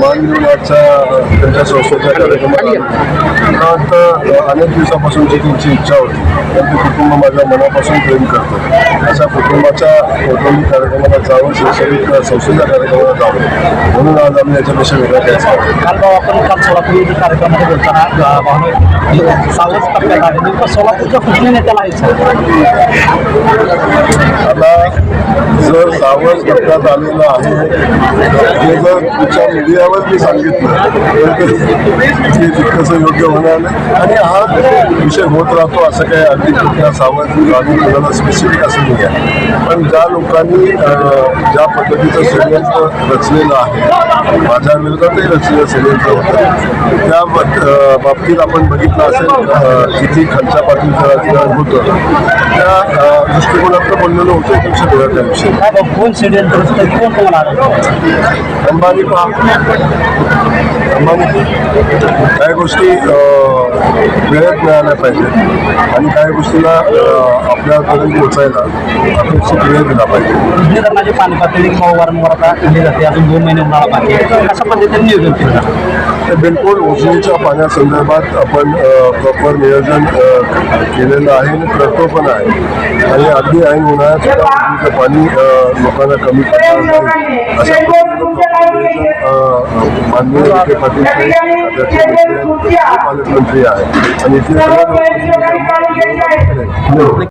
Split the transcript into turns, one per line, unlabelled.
मान घेऊन आजच्या त्यांच्या संस्थेच्या कार्यक्रमाला मला वाटतं अनेक त्यांची इच्छा होती तर ते कुटुंब माझ्या मनापासून प्रेम करतं. अशा कुटुंबाच्या कौटुंबिक कार्यक्रमाला जावं शैक्षणिक संस्थेच्या कार्यक्रमाला जावं म्हणून आज आम्ही याच्यापेक्षा वेगळा द्यायचा
काल. भाऊ आपण काल सोलापूर कार्यक्रमामध्ये बोलताना भावना टप्प्यात आहे. नेमकं सोलापूरच्या कुठल्या नेत्याला आहे?
सावध टप्प्यात आलेलं आहे. हे जर तुमच्या मीडियावर मी सांगितलं तर ते तितकंसं योग्य होणार नाही. आणि हा विषय होत राहतो असं काही अगदी कुठल्या सावध आणि मुलाला स्पेसिफिक असं नाही आहे. ज्या लोकांनी ज्या पद्धतीचं षडयंत्र रचलेलं आहे माझ्या विरोधातही रचलेलं षडयंत्र होतं त्या बाबतीत आपण बघितलं असेल किती खालच्या पातळीचं होतं त्या अं, दृष्टिकोनातनं बोललेलं होतं एकोणीसशे डोळ्याच्या विषयी
काय भाऊ कोण षडयंत्र?
अंबानी पहा. अंबानी काही गोष्टी वेळेत मिळाल्या पाहिजेत आणि काही गोष्टीला आपल्यापर्यंत पोहोचायला अपेक्षित वेळ दिला पाहिजे
धरणाची पाणी पातळी भाऊ वारंवार आता जाते अजून दोन महिने उन्हाळा बाकी अशा पद्धतीने नियोजन केलं जातं?
ते बिलकुल उजनीच्या पाण्यासंदर्भात आपण प्रॉपर नियोजन केलेलं आहे आणि करतो पण आहे. आणि अगदी ऐन उन्हाळ्यात सुद्धा उजनीचं पाणी लोकांना कमी अशा माननीय विखे पाटील पालकमंत्री आहे आणि